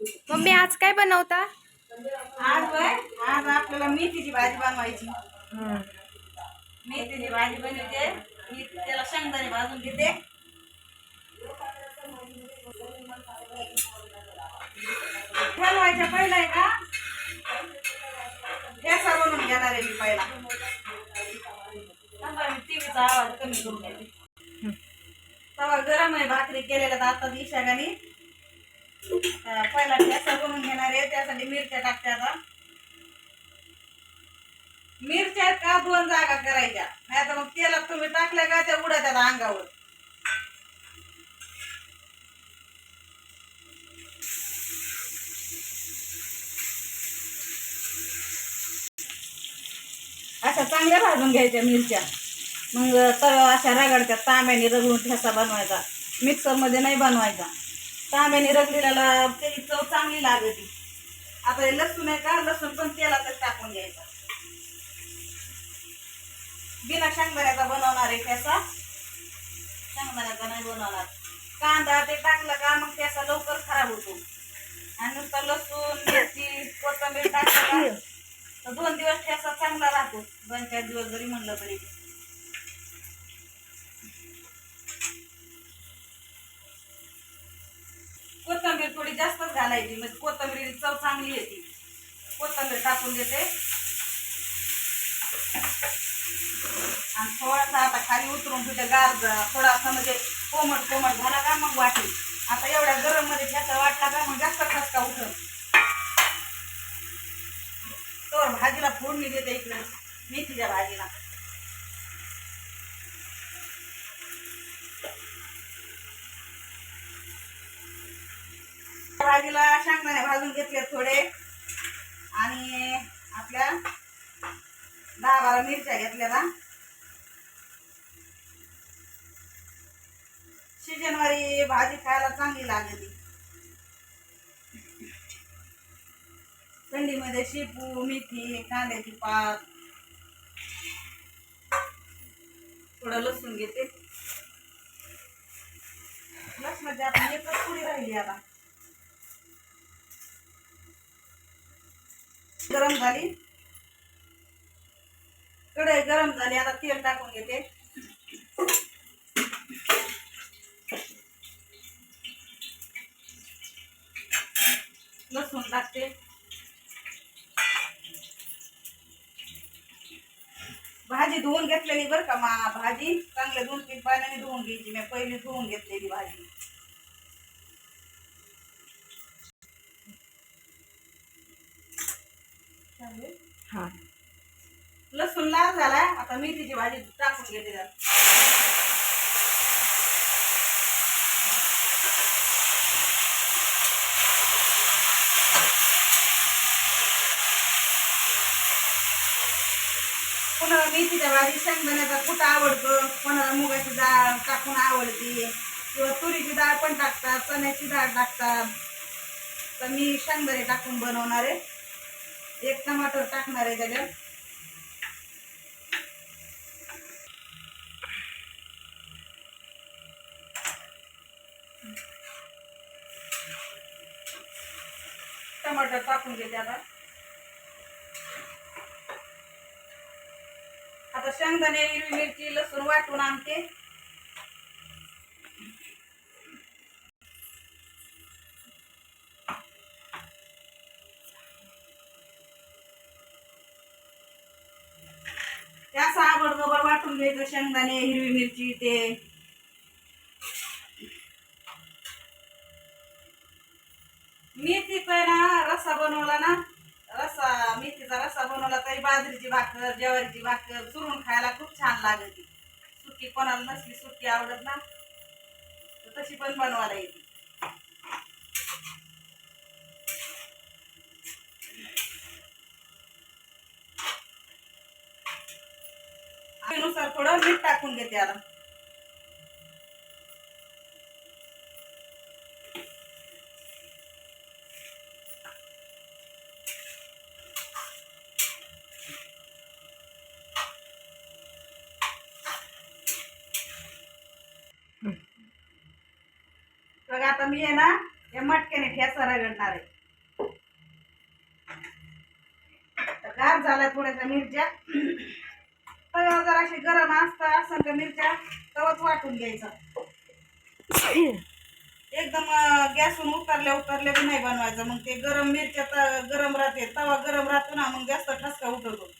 Mummy आज काय बनवता? आज वय आज आपल्याला मेथीची भाजी बनवायची. मेथीची भाजी बनवते. मी त्याला शेंगदाणे भाजून घेते. बनवायच्या पहिला आहे का? ठेसा बनवून घेणार आहे मी पहिला. टीव्हीचा आवाज कमी करून तवा गरम आहे भाकरी केलेल्या आता दिशागाने पहिला ठेचा बनवून घेणार आहे त्यासाठी मिरच्या टाकते आता. मिरच्या का? दोन जागा करायच्या. नाही तर मग तेलात तुम्ही टाकल्या का? त्या उडत त्याला अंगावर. अशा चांगल्या भाजून घ्यायच्या मिरच्या. मग तर अशा रगडत्या तांब्याने रगडून ठेचा बनवायचा. मिक्सरमध्ये नाही बनवायचा. तांब्याने रगडलेला त्याची चव चांगली लागते आता हे लसूण आहे का? लसूण पण तेलातच टाकून घ्यायचा. बिना शेंगदाण्याचा बनवणार आहे त्याचा. शेंगदाण्याचा नाही बनवणार. कांदा ते टाकलं का मग त्याचा लवकर खराब होतो. आणि नुसतं लसूण मिरची कोथिंबीर टाकलं का तर दोन दिवस ठेसा चांगला राहतो. दोन चार दिवस जरी म्हणलं तरी. थोडी जास्तच घालायची. म्हणजे कोथंबरी चव चांगली येते. कोथिंबीर टाकून देते. आणि थोडासा आता खाली उतरून तिथे गार थोडासा म्हणजे कोमट कोमट झाला का मग वाटेल आता एवढ्या गरममध्ये ठेचा वाटला का मग जास्त खसका उठल. तर भाजीला फोडणी देते इकडे मेथीच्या भाजीला. भाजीला शेंगदाणे भाजून घेतले थोडे. आणि आपल्या दहा बारा मिरच्या घेतल्या शिजनवारी भाजी खायला चांगली लागली. थंडीमध्ये शेपू मेथी कांद्याची पात. थोडं लसूण घेते. लसणाची आपण एकच पुढे राहिली आता. गरम झाली. कढई गरम झाली आता तेल टाकून घेते. लसूण टाकते. भाजी धुवून घेतलेली बरं का मा भाजी. चांगल्या दोन तीन पाण्याने धुवून घ्यायची. मी पहिली धुवून घेतलेली भाजी. हा. लसूण लाल झालाय आता मेथीची भाजी टाकून घेते त्यात कोणाला मेथीच्या भाजी शेंगदाण्याचा कुठं आवडतं? कोणाला मुगाची डाळ टाकून आवडते? किंवा तुरीची डाळ पण टाकतात चण्याची डाळ टाकतात. तर मी शेंगदाणे टाकून बनवणार आहे. एक टमाटर टाकणार आहे त्याच्यात. टमाटर टाकून घेते आता. आता शेंगदाणे हिरवी मिरची लसूण वाटून आणते त्याचा आवडगोबर वाटून घ्यायचं शेंगदाणे हिरवी मिरची ते. मेथीचा आहे ना रस्सा बनवला ना रस्सा मेथीचा रस्सा बनवला तरी बाजरीची भाकर ज्वारीची भाकर चुरून खायला खूप छान लागते. सुकी कोणाला नसली सुकी आवडत ना तर तशी पण बनवायला येते. नुसार थोडं मीठ टाकून घेते आता. बघा आता मी आहे ना या मटक्याने ठेचा रगडणार आहे. तर गार झाला थोड्याशा मिरच्या. तव्यावर जर अशी गरम असता असं का मिरच्या तवच वाटून घ्यायचा. एकदम गॅसून उतरल्या उतरल्या बी नाही बनवायचं. मग ते गरम मिरच्या त- गरम राहते. तवा गरम राहतो ना मग जास्त ठसका उठवतो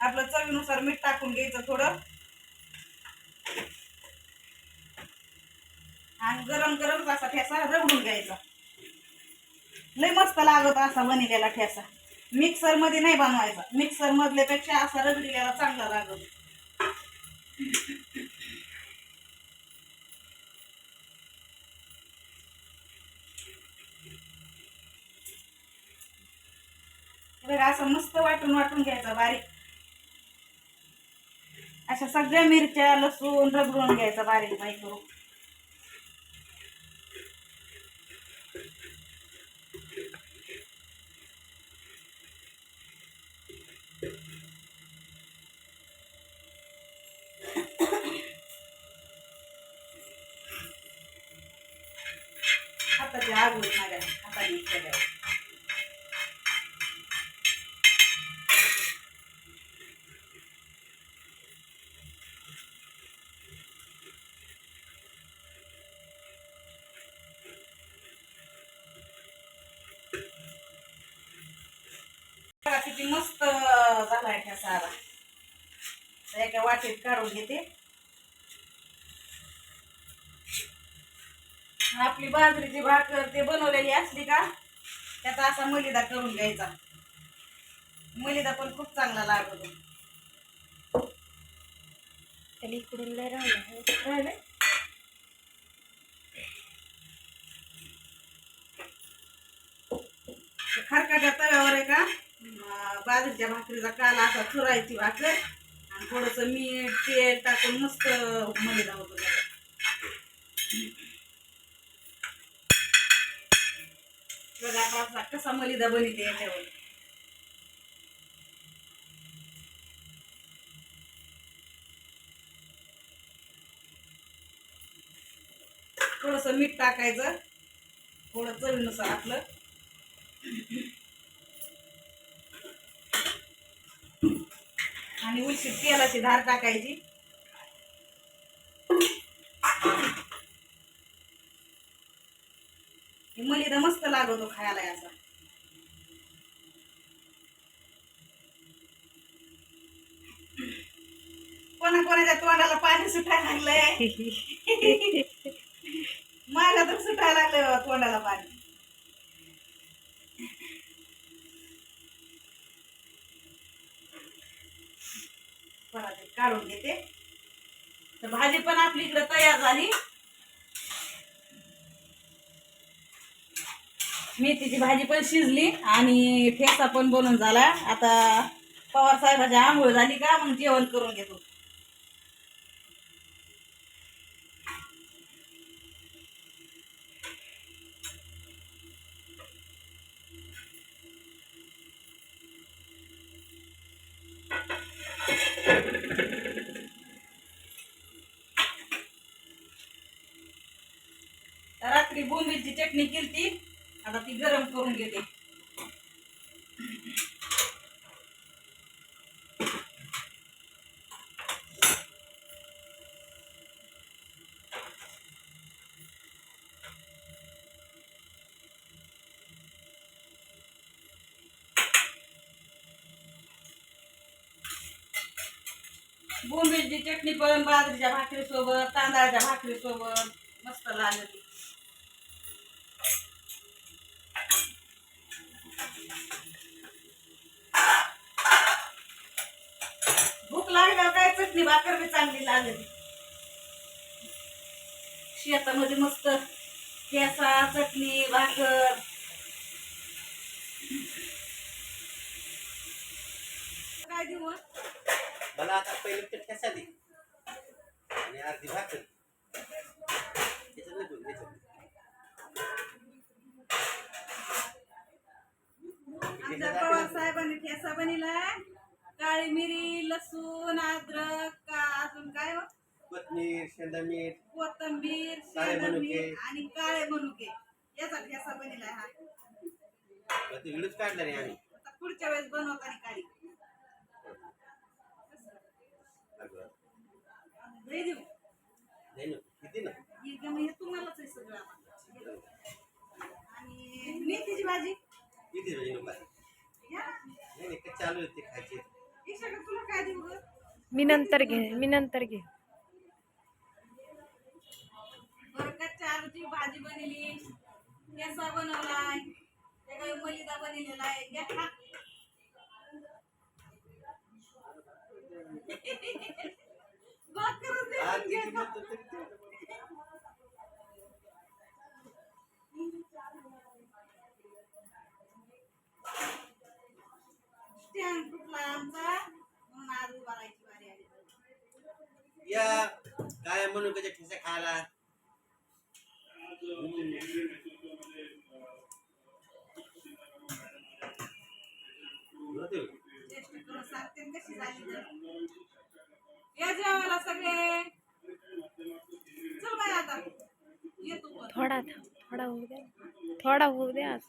आपलं चवीनुसार मीठ टाकून घ्यायचं थोडं. आणि गरम गरम असा ठेसा रगडून घ्यायचा. लय मस्त लागत असा बनलेला ठेसा. मिक्सरमध्ये नाही बनवायचा. मिक्सर मधल्यापेक्षा असा रगडलेला चांगला लागत बघा असं मस्त वाटून वाटून घ्यायचा बारीक. अशा सगळ्या मिरच्या लसूण रगडून घ्यायचा बारीक बाई करून. हाताची आग होत माझ्या किती मस्त झालाय त्या एका वाटीत काढून घेते. आपली बाजरीची भाकर ते बनवलेली असली का त्याचा असा मलिदा करून घ्यायचा. मलिदा पण खूप चांगला लागतो. इकडून लय राहिलं राहिले खरकाट्या तव्यावर आहे का बाजरीच्या भाकरीचा काला असा चुरायची भाकर आणि थोडस मीठ तेल टाकून मस्त मलिदा होतो. मलिदा बनिते याच्यावर. थोडस मीठ टाकायचं. थोडं चवीनुसार आपलं. आणि उलशी तेलाची धार टाकायची. मलिदा मस्त लागतो खायला याचा. सुटायला लागलंय. मला तर सुटायला लागलं तोंडाला पाणी. काढून घेते. तर भाजी पण आपली इकडे तयार झाली. मेथीची भाजी पण शिजली आणि ठेसा पण बनून झाला. आता पवार साहेबाची आंघोळ झाली का मग जेवण करून घेतो. रात्री बोंबीची चटणी केली आता ती गरम करून घेते. बोंबीची चटणी पण बाजरीच्या भाकरी सोबत तांदळाच्या भाकरी सोबत मस्त लागते भूक लागल्यावर काय चटणी भाकर बी चांगली लागली. शेतामध्ये मस्त केसा चटणी भाकर. काय देऊ? मला आता पहिले ते ठेसा दे? आणि अर्धी भाकर. त्याच्यातलं घेऊन त्याच्यात आमच्या पवार साहेबांनी ठेसा बनवलाय काळी मिरी लसूण अद्रक का अजून काय हो? कोथमीर शेंदा मीठ. कोथंबीर काळे मनुके. आणि काळे मनुके. याचा ठेसा बनिला हा. आम्ही. आता पुढच्या वेळेस बनवताना काढी अगं दही देऊ नाही किती ना हे तुम्हालाच आहे सगळं आणि मेथीची भाजी किती म्हणजे नको आहे? नाही नाही ते खायचे तुला काय देऊ ग मी नंतर घे मी नंतर घे बरं कच्च्या भाजी बनवली ठेसा बनवलाय त्या काही मलिदा बनवलेला आहे घ्या खा. भाकरच दे, आज घ्या किती खा. म्हणतो तरी ते- स्टँड फुटला आमचा म्हणून आज उभा राहायची बारी आली या काय म्हणून त्याच्या ठिसा खायला हम्म. टेस्ट करून सांगते ना कशी झाली तर या जेवायला सगळे थोडा थोडा होऊ द्या थोडा होऊ द्या आज.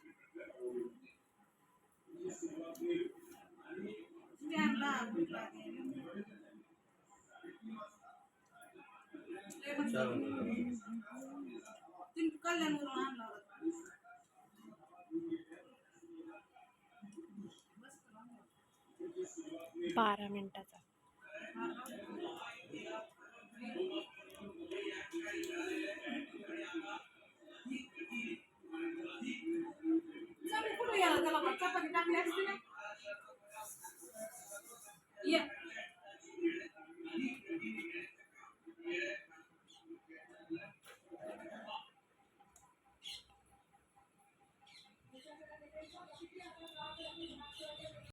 कल्याणवरून आणला बारा मिनिटाचा